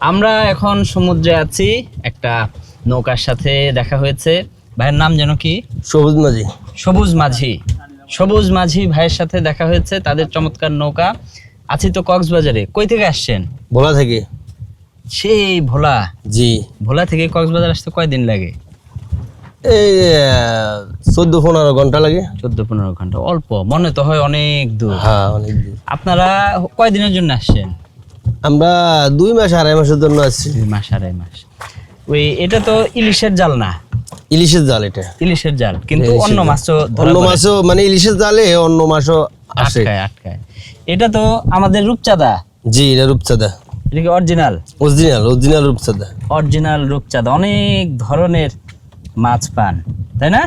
আমরা এখন সমুদ্রে আছি একটা নৌকার সাথে দেখা হয়েছে। ভাইয়ের নাম যেন কি? সবুজ মাঝি। সবুজ মাঝি। সবুজ মাঝি ভাইয়ের সাথে দেখা হয়েছে তাদের চমৎকার নৌকা। আছি তো কক্সবাজারে। কই থেকে আসছেন? ভোলা থেকে। সেই ভোলা। জি। ভোলা থেকে কক্সবাজার আসতে কয়দিন লাগে? এই চোদ্দ পনেরো ঘণ্টা লাগে। চোদ্দ পনেরো ঘণ্টা। অল্প মনে তো হয় অনেক দূর। হ্যাঁ অনেক দূর। আপনারা কয়দিনের জন্য আসছেন? আমরা দুই মাস আড়াই মাসের জন্য আসছি দুই মাস আড়াই মাস। ওই এটা তো ইলিশের জাল না? ইলিশের জাল এটা। ইলিশের জাল কিন্তু অন্য মাছও অন্য মাছও মানে ইলিশের জালে অন্য মাছও আসে। আটকায় আটকায়। এটা তো আমাদের রূপচাঁদা। জি এটা রূপচাঁদা। এটা কি অরিজিনাল? অরিজিনাল অরিজিনাল রূপচাঁদা। অরিজিনাল রূপচাঁদা অনেক ধরনের মাছ পান তাই না?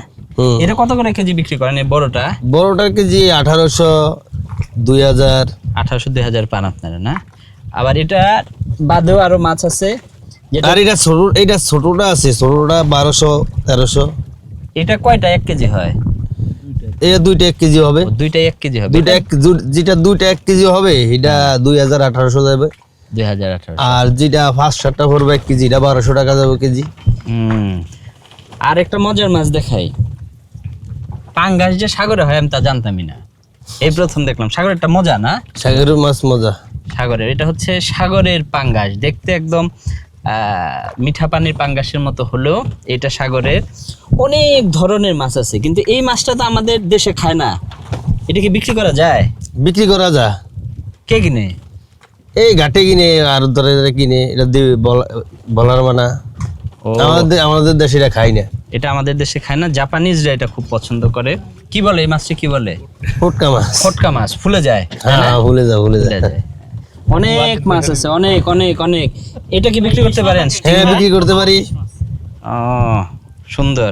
এটা কত করে কেজি বিক্রি করেন এই বড়টা? বড়টার কেজি আঠারোশো দুই হাজার। আঠারোশো দুই হাজার পান আপনারা না? আবার এটা বাদেও আরও মাছ আছে আর এটা ছোট এটা ছোটটা আছে ছোটটা বারোশো তেরোশো। এটা কয়টা? এক কেজি হয়। এটা দুইটা এক কেজি হবে। ও, দুইটাই এক কেজি হবে। দুইটা এক যেটা দুইটা এক কেজি হবে এটা দুই হাজার আঠারোশো যাবে। দুই হাজার আঠারো আর যেটা পাঁচ সাতটা পড়বে এক কেজি এটা বারোশো টাকা যাবে কেজি। হুম। আর একটা মজার মাছ দেখাই। পাঙ্গাস যে সাগরে হয় আমি তা জানতামই না। এই প্রথম দেখলাম। সাগরেরটা মজা না? সাগরের মাছ মজা। সাগরের এটা হচ্ছে সাগরের পাঙ্গাস। দেখতে একদম মিঠা পানির পাঙ্গাসের মতো হলেও এটা সাগরের অনেক ধরনের মাছ আছে। কিন্তু এই মাছটা তো আমাদের দেশে খায় না। এটা কি বিক্রি করা যায়? বিক্রি করা যা কে কিনে? এই ঘাটে কিনে আর ধরে কিনে এটা বলার মানা। আমাদের আমাদের দেশে এটা খাই না। এটা আমাদের দেশে খায় না। জাপানিজরা এটা খুব পছন্দ করে। কি বলে এই মাছটি? কি বলে? ফুটকা মাছ। ফটকা মাছ। ফুলে যায় হ্যাঁ ভুলে যা ভুলে ফুলে যায়। অনেক মাছ আছে অনেক অনেক অনেক। এটা কি বিক্রি করতে পারেন? হ্যাঁ বিক্রি করতে পারি। ও সুন্দর।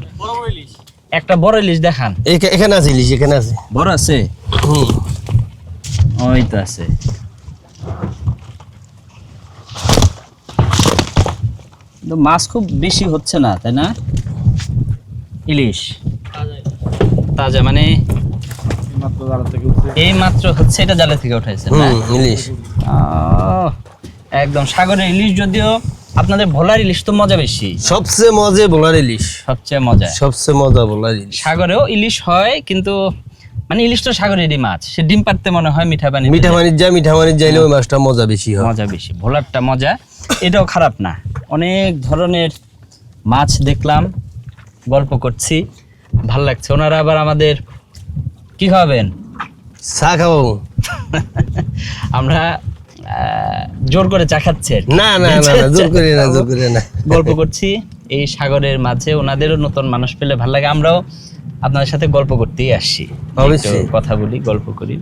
একটা বড় ইলিশ দেখান। এখানে আছে ইলিশ এখানে আছে। বড় আছে? হুম। ওই তো আছে। মাছ খুব বেশি হচ্ছে না তাই না? ইলিশ। তাজা মানে এই মাত্র হচ্ছে এটা জালে থেকে উঠাইছে না? হুম ইলিশ। আহ, একদম সাগরের ইলিশ যদিও আপনাদের ভোলার ইলিশ তো মজা বেশি। সবচেয়ে মজা বলার ইলিশ। সবচেয়ে মজা। সবচেয়ে মজা বলার ইলিশ। সাগরেও ইলিশ হয় কিন্তু মানে ইলিশ তো সাগরেরই মাছ। সে ডিম পারতে মনে হয় মিঠা পানি মিঠা মানির যা মিঠা মানির যাইলে ওই মাছটা মজা বেশি হয়। মজা বেশি ভোলারটা মজা। এটাও খারাপ না। অনেক ধরনের মাছ দেখলাম গল্প করছি। ভালো লাগছে। ওনারা আবার আমাদের কি খাবেন চা খাব। আমরা আহ, জোর করে চা খাচ্ছে। না না না না জোর করে না জোর করে না। গল্প করছি। এই সাগরের মাঝে ওনাদেরও নতুন মানুষ পেলে ভালো লাগে। আমরাও আপনাদের সাথে গল্প করতেই আসছি অবশ্যই। কথা বলি গল্প করি।